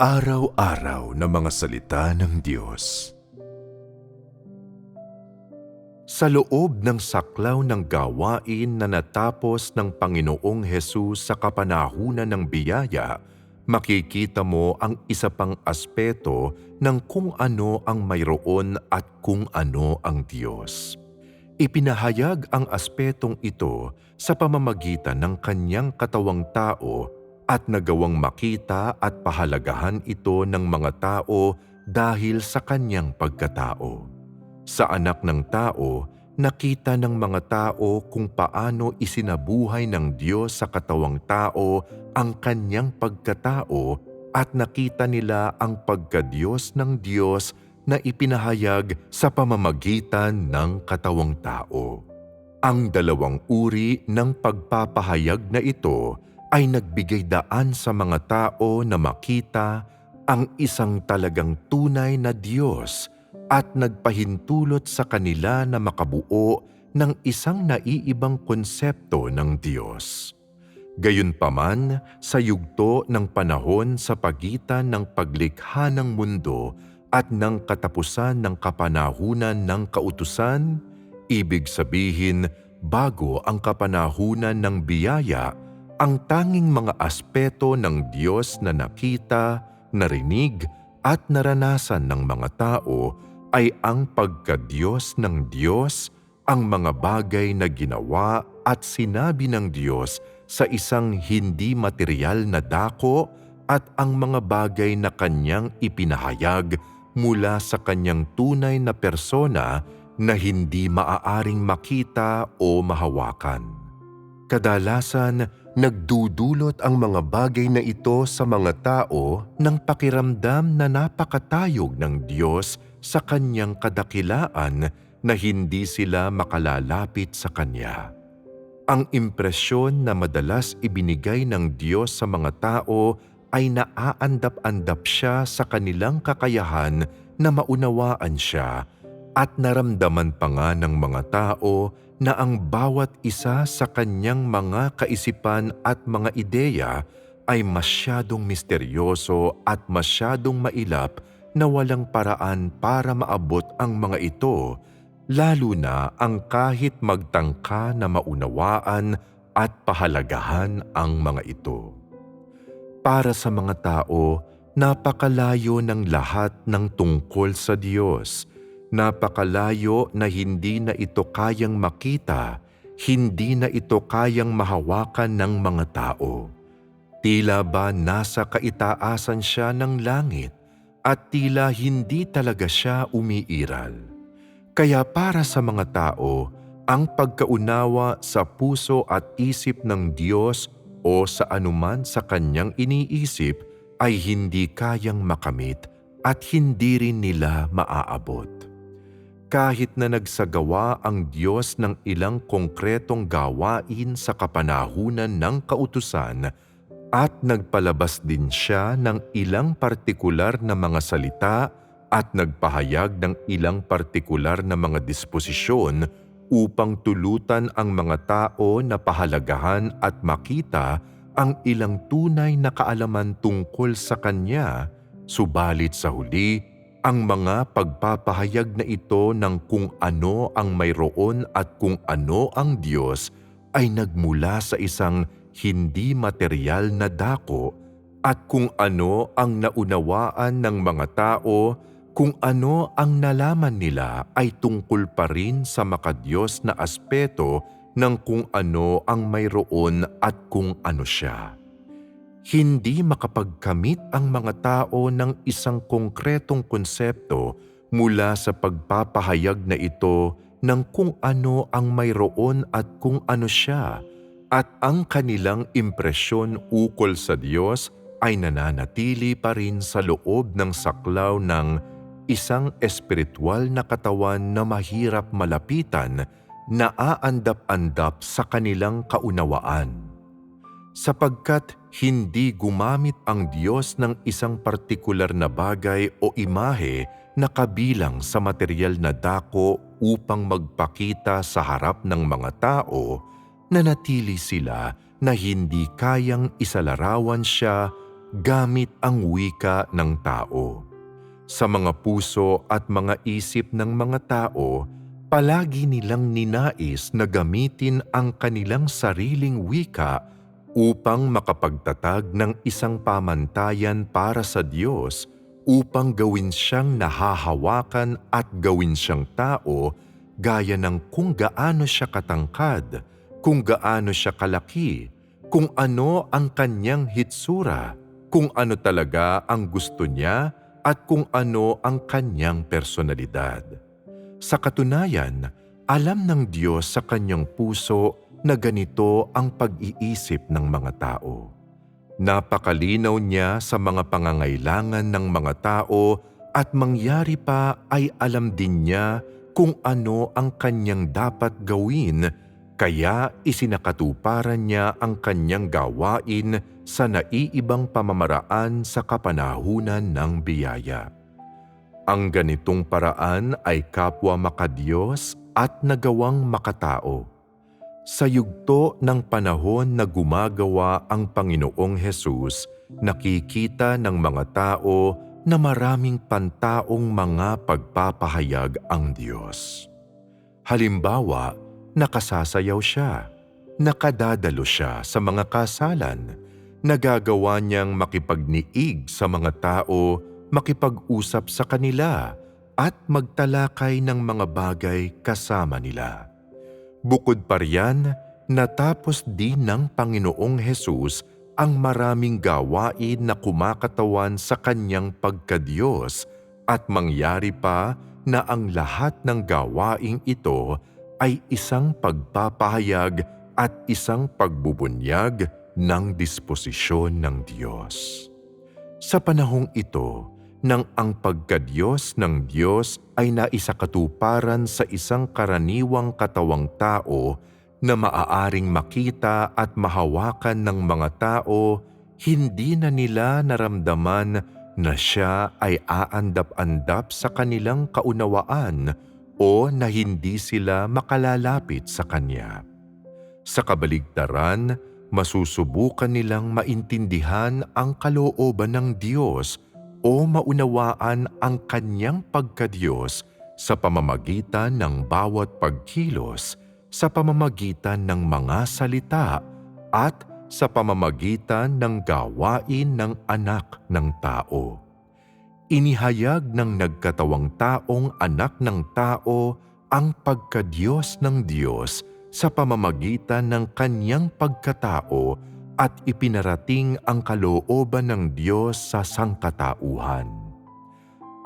Araw-araw na mga salita ng Diyos. Sa loob ng saklaw ng gawain na natapos ng Panginoong Hesus sa kapanahunan ng biyaya, makikita mo ang isa pang aspeto ng kung ano ang mayroon at kung ano ang Diyos. Ipinahayag ang aspetong ito sa pamamagitan ng kanyang katawang tao at nagawang makita at pahalagahan ito ng mga tao dahil sa kanyang pagkatao. Sa anak ng tao, nakita ng mga tao kung paano isinabuhay ng Diyos sa katawang tao ang kanyang pagkatao at nakita nila ang pagkadiyos ng Diyos na ipinahayag sa pamamagitan ng katawang tao. Ang dalawang uri ng pagpapahayag na ito ay nagbigay daan sa mga tao na makita ang isang talagang tunay na Diyos at nagpahintulot sa kanila na makabuo ng isang naiibang konsepto ng Diyos. Gayunpaman, sa yugto ng panahon sa pagitan ng paglikha ng mundo at ng katapusan ng kapanahunan ng kautusan, ibig sabihin bago ang kapanahunan ng biyaya, ang tanging mga aspeto ng Diyos na nakita, narinig at naranasan ng mga tao ay ang pagkadiyos ng Diyos, ang mga bagay na ginawa at sinabi ng Diyos sa isang hindi material na dako at ang mga bagay na kanyang ipinahayag mula sa kanyang tunay na persona na hindi maaaring makita o mahawakan. Kadalasan, Nagdudulot ang mga bagay na ito sa mga tao ng pakiramdam na napakatayog ng Diyos sa kanyang kadakilaan na hindi sila makalalapit sa Kanya. Ang impresyon na madalas ibinigay ng Diyos sa mga tao ay naaandap-andap siya sa kanilang kakayahan na maunawaan siya at naramdaman pa nga ng mga tao na ang bawat isa sa kanyang mga kaisipan at mga ideya ay masyadong misteryoso at masyadong mailap na walang paraan para maabot ang mga ito, lalo na ang kahit magtangka na maunawaan at pahalagahan ang mga ito. Para sa mga tao, napakalayo ng lahat ng tungkol sa Diyos – Napakalayo na hindi na ito kayang makita, hindi na ito kayang mahawakan ng mga tao. Tila ba nasa kaitaasan siya ng langit at tila hindi talaga siya umiiral. Kaya para sa mga tao, ang pagkaunawa sa puso at isip ng Diyos o sa anuman sa kanyang iniisip ay hindi kayang makamit at hindi rin nila maaabot kahit na nagsagawa ang Diyos ng ilang konkretong gawain sa kapanahunan ng kautusan at nagpalabas din siya ng ilang partikular na mga salita at nagpahayag ng ilang partikular na mga disposisyon upang tulutan ang mga tao na pahalagahan at makita ang ilang tunay na kaalaman tungkol sa Kanya, subalit sa huli ang mga pagpapahayag na ito ng kung ano ang mayroon at kung ano ang Diyos ay nagmula sa isang hindi material na dako at kung ano ang naunawaan ng mga tao, kung ano ang nalaman nila ay tungkol pa rin sa makadiyos na aspeto ng kung ano ang mayroon at kung ano siya hindi makapagkamit ang mga tao ng isang konkretong konsepto mula sa pagpapahayag na ito ng kung ano ang mayroon at kung ano siya at ang kanilang impresyon ukol sa Diyos ay nananatili pa rin sa loob ng saklaw ng isang espiritual na katawan na mahirap malapitan na aandap-andap sa kanilang kaunawaan. Sapagkat hindi gumamit ang Diyos ng isang partikular na bagay o imahe na kabilang sa material na dako upang magpakita sa harap ng mga tao na natili sila na hindi kayang isalarawan siya gamit ang wika ng tao. Sa mga puso at mga isip ng mga tao, palagi nilang ninais na gamitin ang kanilang sariling wika upang makapagtatag ng isang pamantayan para sa Diyos upang gawin siyang nahahawakan at gawin siyang tao gaya ng kung gaano siya katangkad, kung gaano siya kalaki, kung ano ang kanyang hitsura, kung ano talaga ang gusto niya at kung ano ang kanyang personalidad. Sa katunayan, alam ng Diyos sa kanyang puso na ganito ang pag-iisip ng mga tao. Napakalinaw niya sa mga pangangailangan ng mga tao at mangyari pa ay alam din niya kung ano ang kanyang dapat gawin kaya isinakatuparan niya ang kanyang gawain sa naiibang pamamaraan sa kapanahunan ng biyaya. Ang ganitong paraan ay kapwa makadiyos at nagawang makatao. Sa yugto ng panahon na gumagawa ang Panginoong Hesus, nakikita ng mga tao na maraming pantaong mga pagpapahayag ang Diyos. Halimbawa, nakasasayaw siya, nakadadalo siya sa mga kasalan, nagagawa niyang makipagniig sa mga tao, makipag-usap sa kanila, at magtalakay ng mga bagay kasama nila. Bukod pa riyan, natapos din ng Panginoong Hesus ang maraming gawain na kumakatawan sa kanyang pagkadiyos at mangyari pa na ang lahat ng gawaing ito ay isang pagpapahayag at isang pagbubunyag ng disposisyon ng Diyos. Sa panahong ito, nang ang pagkadiyos ng Diyos ay naisakatuparan sa isang karaniwang katawang tao na maaaring makita at mahawakan ng mga tao, hindi na nila naramdaman na siya ay aandap-andap sa kanilang kaunawaan o na hindi sila makalalapit sa Kanya. Sa kabaligtaran, masusubukan nilang maintindihan ang kalooban ng Diyos o maunawaan ang kanyang pagkadiyos sa pamamagitan ng bawat pagkilos, sa pamamagitan ng mga salita at sa pamamagitan ng gawain ng anak ng tao. Inihayag ng nagkatawang taong anak ng tao ang pagkadiyos ng Diyos sa pamamagitan ng kanyang pagkatao at ipinarating ang kalooban ng Diyos sa sangkatauhan.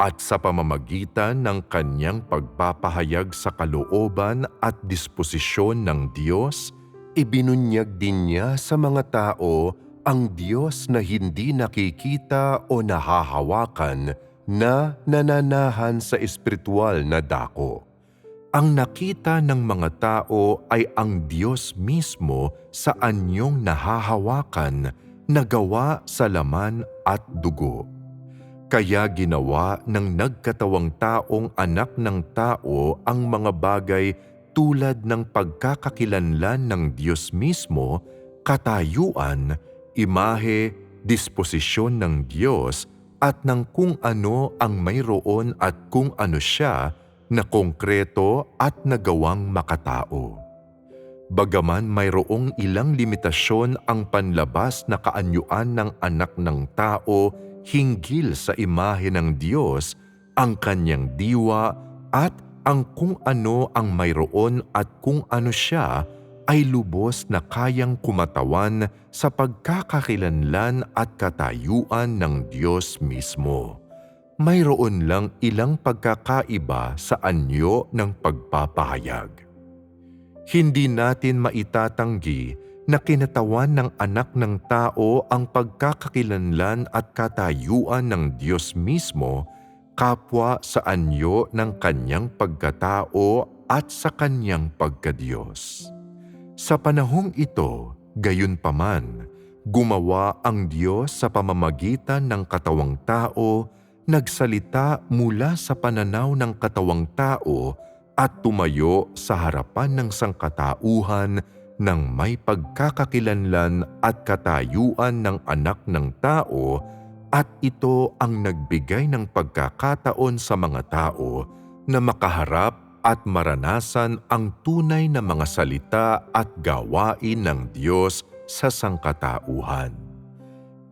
At sa pamamagitan ng kanyang pagpapahayag sa kalooban at disposisyon ng Diyos, ibinunyag din niya sa mga tao ang Diyos na hindi nakikita o nahahawakan na nananahan sa espiritual na dako ang nakita ng mga tao ay ang Diyos mismo sa anyong nahahawakan na gawa sa laman at dugo. Kaya ginawa ng nagkatawang taong anak ng tao ang mga bagay tulad ng pagkakakilanlan ng Diyos mismo, katayuan, imahe, disposisyon ng Diyos at ng kung ano ang mayroon at kung ano siya na konkreto at nagawang makatao. Bagaman mayroong ilang limitasyon ang panlabas na kaanyuan ng anak ng tao hinggil sa imahe ng Diyos, ang kanyang diwa at ang kung ano ang mayroon at kung ano siya ay lubos na kayang kumatawan sa pagkakakilanlan at katayuan ng Diyos mismo mayroon lang ilang pagkakaiba sa anyo ng pagpapahayag. Hindi natin maitatanggi na kinatawan ng anak ng tao ang pagkakakilanlan at katayuan ng Diyos mismo kapwa sa anyo ng kanyang pagkatao at sa kanyang pagkadiyos. Sa panahong ito, gayon paman, gumawa ang Diyos sa pamamagitan ng katawang tao nagsalita mula sa pananaw ng katawang tao at tumayo sa harapan ng sangkatauhan ng may pagkakakilanlan at katayuan ng anak ng tao at ito ang nagbigay ng pagkakataon sa mga tao na makaharap at maranasan ang tunay na mga salita at gawain ng Diyos sa sangkatauhan.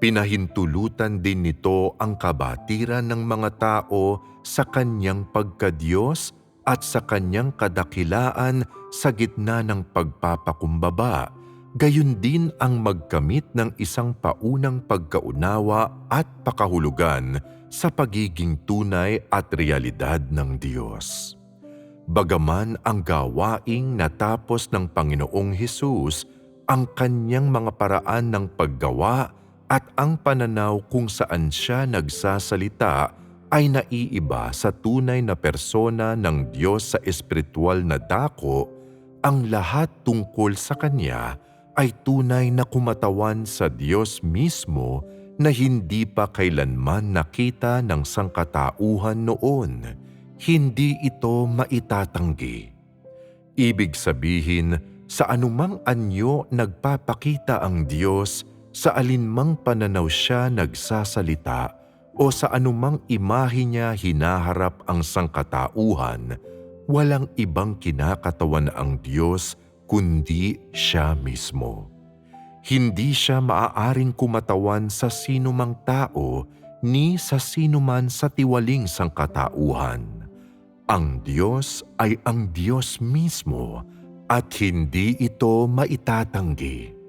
Pinahintulutan din nito ang kabatiran ng mga tao sa kanyang pagkadiyos at sa kanyang kadakilaan sa gitna ng pagpapakumbaba, gayon din ang magkamit ng isang paunang pagkaunawa at pakahulugan sa pagiging tunay at realidad ng Diyos. Bagaman ang gawaing natapos ng Panginoong Hesus, ang kanyang mga paraan ng paggawa at ang pananaw kung saan siya nagsasalita ay naiiba sa tunay na persona ng Diyos sa espiritual na dako, ang lahat tungkol sa Kanya ay tunay na kumatawan sa Diyos mismo na hindi pa kailanman nakita ng sangkatauhan noon. Hindi ito maitatanggi. Ibig sabihin, sa anumang anyo nagpapakita ang Diyos, sa alinmang pananaw siya nagsasalita, o sa anumang imahe niya hinaharap ang sangkatauhan, walang ibang kinakatawan ang Diyos kundi siya mismo. Hindi siya maaaring kumatawan sa sinumang tao ni sa sinuman sa tiwaling sangkatauhan. Ang Diyos ay ang Diyos mismo at hindi ito maitatanggi.